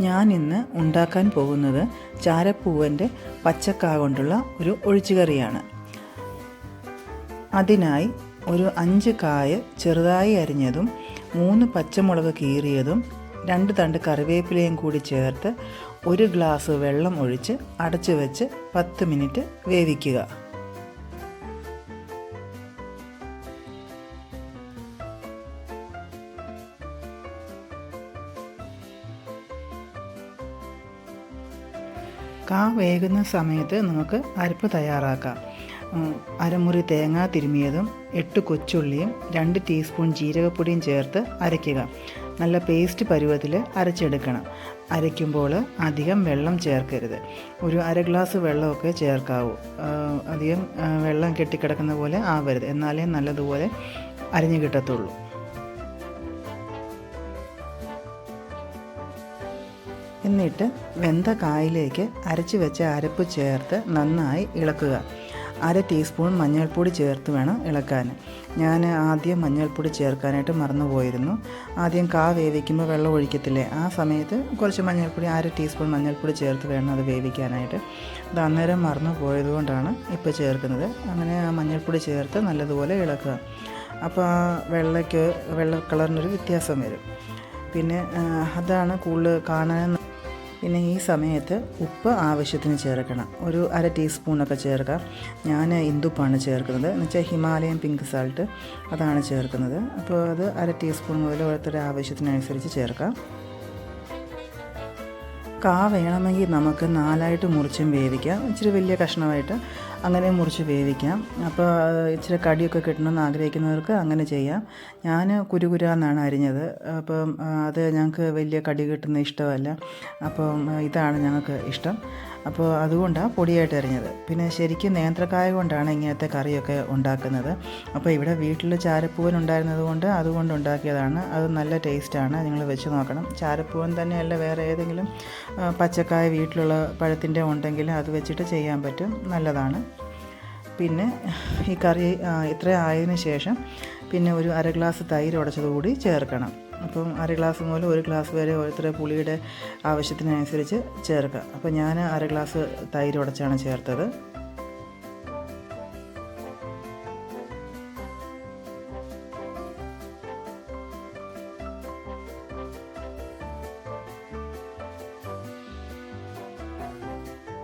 ഞാൻ ഇന്ന് ഉണ്ടാക്കാൻ പോകുന്നത് ചാരപ്പൂവന്റെ പച്ചക്ക കൊണ്ടുള്ള ഒരു ഒഴിച്ചുകറിയാണ്. അതിനായി ഒരു അഞ്ച് കായ ചെറുതായി അരിഞ്ഞതും മൂന്ന് പച്ചമുളക് കീറിയതും രണ്ട് തണ്ട് കറിവേപ്പിലയും കൂടി ചേർത്ത് ഒരു ഗ്ലാസ് വെള്ളം ഒഴിച്ച് അടച്ചു വെച്ച് പത്ത് മിനിറ്റ് വേവിക്കുക. കാ വേകുന്ന സമയത്ത് നമുക്ക് അരപ്പ് തയ്യാറാക്കാം. അരമുറി തേങ്ങ തിരുമിയതും എട്ട് കൊച്ചുള്ളിയും രണ്ട് ടീസ്പൂൺ ജീരകപ്പൊടിയും ചേർത്ത് അരയ്ക്കുക. നല്ല പേസ്റ്റ് പരുവത്തിൽ അരച്ചെടുക്കണം. അരയ്ക്കുമ്പോൾ അധികം വെള്ളം ചേർക്കരുത്. ഒരു അര ഗ്ലാസ് വെള്ളമൊക്കെ ചേർക്കാവൂ. അധികം വെള്ളം കെട്ടിക്കിടക്കുന്ന പോലെ ആവരുത്. എന്നാലേ നല്ലതുപോലെ അരിഞ്ഞു കിട്ടത്തുള്ളൂ. എന്നിട്ട് വെന്ത കായിലേക്ക് അരച്ചു വെച്ച അരപ്പ് ചേർത്ത് നന്നായി ഇളക്കുക. അര ടീസ്പൂൺ മഞ്ഞൾപ്പൊടി ചേർത്ത് വേണം ഇളക്കാൻ. ഞാൻ ആദ്യം മഞ്ഞൾപ്പൊടി ചേർക്കാനായിട്ട് മറന്നുപോയിരുന്നു. ആദ്യം കാ വേവിക്കുമ്പോൾ വെള്ളം ഒഴിക്കത്തില്ലേ? ആ സമയത്ത് കുറച്ച് മഞ്ഞൾപ്പൊടി അര ടീസ്പൂൺ മഞ്ഞൾപ്പൊടി ചേർത്ത് വേണം അത് വേവിക്കാനായിട്ട്. അത് അന്നേരം മറന്നു പോയതുകൊണ്ടാണ് ഇപ്പോൾ ചേർക്കുന്നത്. അങ്ങനെ ആ മഞ്ഞൾപ്പൊടി ചേർത്ത് നല്ലതുപോലെ ഇളക്കുക. അപ്പോൾ ആ വെള്ളയ്ക്ക് വെള്ള കളറിനൊരു വ്യത്യാസം വരും. പിന്നെ അതാണ് കൂടുതൽ കാണാൻ പിന്നെ ഈ സമയത്ത് ഉപ്പ് ആവശ്യത്തിന് ചേർക്കണം. ഒരു അര ടീസ്പൂണൊക്കെ ചേർക്കാം. ഞാൻ ഇന്ദുപ്പാണ് ചേർക്കുന്നത്. എന്ന് വെച്ചാൽ ഹിമാലയൻ പിങ്ക് സാൾട്ട് അതാണ് ചേർക്കുന്നത്. അപ്പോൾ അത് അര ടീസ്പൂൺ മുതൽ ഓരോരുത്തരുടെ ആവശ്യത്തിനനുസരിച്ച് ചേർക്കാം. കാ വേണമെങ്കിൽ നമുക്ക് നാലായിട്ട് മുറിച്ചും വേവിക്കാം. ഇച്ചിരി വലിയ കഷ്ണമായിട്ട് അങ്ങനെ മുറിച്ച് വേവിക്കാം. അപ്പോൾ ഇച്ചിരി കടിയൊക്കെ കിട്ടണമെന്ന് ആഗ്രഹിക്കുന്നവർക്ക് അങ്ങനെ ചെയ്യാം. ഞാൻ കുരുകുരാന്നാണ് അരിഞ്ഞത്. അപ്പം അത് ഞങ്ങൾക്ക് വലിയ കടി കിട്ടുന്ന ഇഷ്ടമല്ല. അപ്പം ഇതാണ് ഞങ്ങൾക്ക് ഇഷ്ടം. അപ്പോൾ അതുകൊണ്ടാണ് പൊടിയായിട്ട് എറിഞ്ഞത്. പിന്നെ ശരിക്കും നേന്ത്രക്കായ കൊണ്ടാണ് ഇങ്ങനത്തെ കറിയൊക്കെ ഉണ്ടാക്കുന്നത്. അപ്പോൾ ഇവിടെ വീട്ടിൽ ചാരപ്പൂവൻ ഉണ്ടായിരുന്നത് കൊണ്ട് അതുകൊണ്ട് ഉണ്ടാക്കിയതാണ്. അത് നല്ല ടേസ്റ്റാണ്. നിങ്ങൾ വെച്ച് നോക്കണം. ചാരപ്പൂവൻ തന്നെയല്ല വേറെ ഏതെങ്കിലും പച്ചക്കായ വീട്ടിലുള്ള പഴത്തിന്റെ ഉണ്ടെങ്കിൽ അത് വെച്ചിട്ട് ചെയ്യാൻ പറ്റും. നല്ലതാണ്. പിന്നെ ഈ കറി ഇത്ര ആയതിനു ശേഷം പിന്നെ ഒരു അര ഗ്ലാസ് തൈര് ഉടച്ചത് കൂടി ചേർക്കണം. അപ്പം അര ഗ്ലാസ് മുതൽ ഒരു ഗ്ലാസ് വരെ ഓരോരുത്തരെ പുളിയുടെ ആവശ്യത്തിനനുസരിച്ച് ചേർക്കുക. അപ്പോൾ ഞാൻ അര ഗ്ലാസ് തൈര് ഉടച്ചാണ് ചേർത്തത്.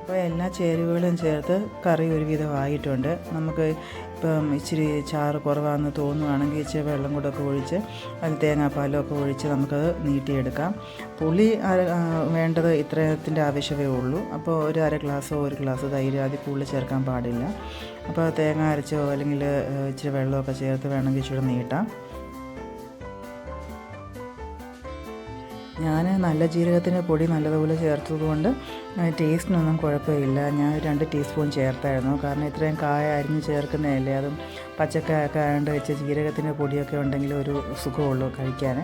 അപ്പോൾ എല്ലാ ചേരുവകളും ചേർത്ത് കറി ഒരുവിധം ആയിട്ടുണ്ട്. നമുക്ക് ഇപ്പം ഇച്ചിരി ചാറ് കുറവാണെന്ന് തോന്നുവാണെങ്കിൽ ഇച്ചിരി വെള്ളം കൂടെ ഒക്കെ ഒഴിച്ച് അതിൽ തേങ്ങാപ്പാലും ഒക്കെ ഒഴിച്ച് നമുക്കത് നീട്ടിയെടുക്കാം. പുളി വേണ്ടത് ഇത്രയത്തിന്റെ ആവശ്യമേ ഉള്ളൂ. അപ്പോൾ ഒരു അര ഗ്ലാസ്സോ ഒരു ഗ്ലാസ് തൈര് അതിൽ കൂടുതൽ ചേർക്കാൻ പാടില്ല. അപ്പോൾ തേങ്ങ അരച്ചോ അല്ലെങ്കിൽ ഇച്ചിരി വെള്ളമൊക്കെ ചേർത്ത് വേണമെങ്കിൽ ഇച്ചിരി നീട്ടാം. ഞാൻ നല്ല ജീരകത്തിന്റെ പൊടി നല്ലതുപോലെ ചേർത്തതുകൊണ്ട് ടേസ്റ്റിനൊന്നും കുഴപ്പമില്ല. ഞാൻ രണ്ട് ടീസ്പൂൺ ചേർത്തായിരുന്നു. കാരണം ഇത്രയും കായ അരിഞ്ഞ് ചേർക്കുന്നതല്ലേ? അതും പച്ചക്കായൊക്കെ ആയതുകൊണ്ട് വെച്ച് ജീരകത്തിന്റെ പൊടിയൊക്കെ ഉണ്ടെങ്കിൽ ഒരു സുഖമുള്ളൂ കഴിക്കാൻ.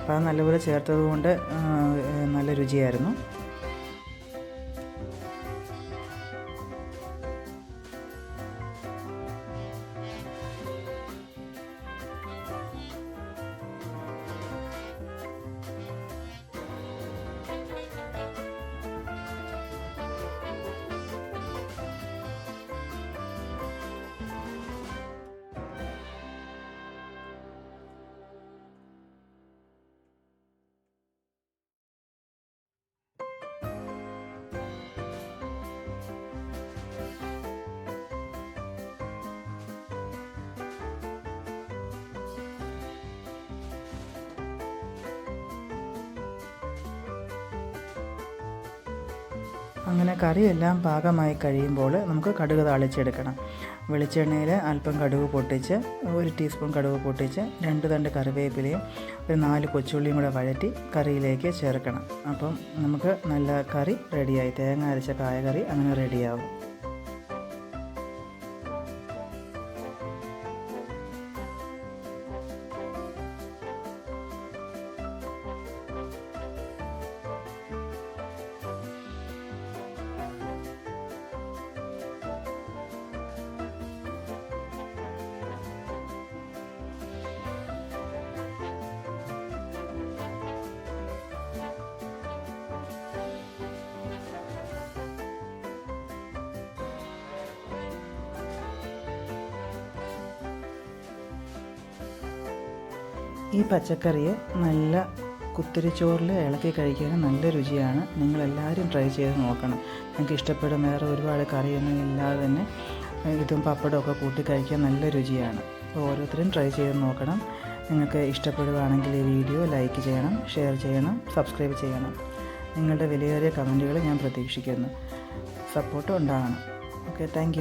അപ്പോൾ അത് നല്ലപോലെ ചേർത്തത് കൊണ്ട് നല്ല രുചിയായിരുന്നു. അങ്ങനെ കറിയെല്ലാം പാകമായി കഴിയുമ്പോൾ നമുക്ക് കടുക് താളിച്ചെടുക്കണം. വെളിച്ചെണ്ണയിൽ അല്പം കടുക് പൊട്ടിച്ച് ഒരു ടീസ്പൂൺ കടുക് പൊട്ടിച്ച് രണ്ട് തണ്ട് കറിവേപ്പിലയും ഒരു നാല് കൊച്ചുള്ളിയും കൂടെ വഴറ്റി കറിയിലേക്ക് ചേർക്കണം. അപ്പം നമുക്ക് നല്ല കറി റെഡിയായി തേങ്ങ അരച്ച കായകറി അങ്ങനെ റെഡിയാവും ഈ പച്ചക്കറിയെ നല്ല കുത്തിരിച്ചോറിൽ ഇളക്കി കഴിക്കാൻ നല്ല രുചിയാണ്. നിങ്ങളെല്ലാവരും ട്രൈ ചെയ്ത് നോക്കണം. നിങ്ങൾക്ക് ഇഷ്ടപ്പെടും. വേറെ ഒരുപാട് കറിയൊന്നും ഇല്ലാതെ തന്നെ ഇതും പപ്പടമൊക്കെ കൂട്ടി കഴിക്കാൻ നല്ല രുചിയാണ്. അപ്പോൾ ഓരോരുത്തരും ട്രൈ ചെയ്ത് നോക്കണം. നിങ്ങൾക്ക് ഇഷ്ടപ്പെടുകയാണെങ്കിൽ ഈ വീഡിയോ ലൈക്ക് ചെയ്യണം ഷെയർ ചെയ്യണം സബ്സ്ക്രൈബ് ചെയ്യണം. നിങ്ങളുടെ വിലയേറിയ കമന്റുകൾ ഞാൻ പ്രതീക്ഷിക്കുന്നു. സപ്പോർട്ടും ഉണ്ടാകണം ഓക്കെ താങ്ക്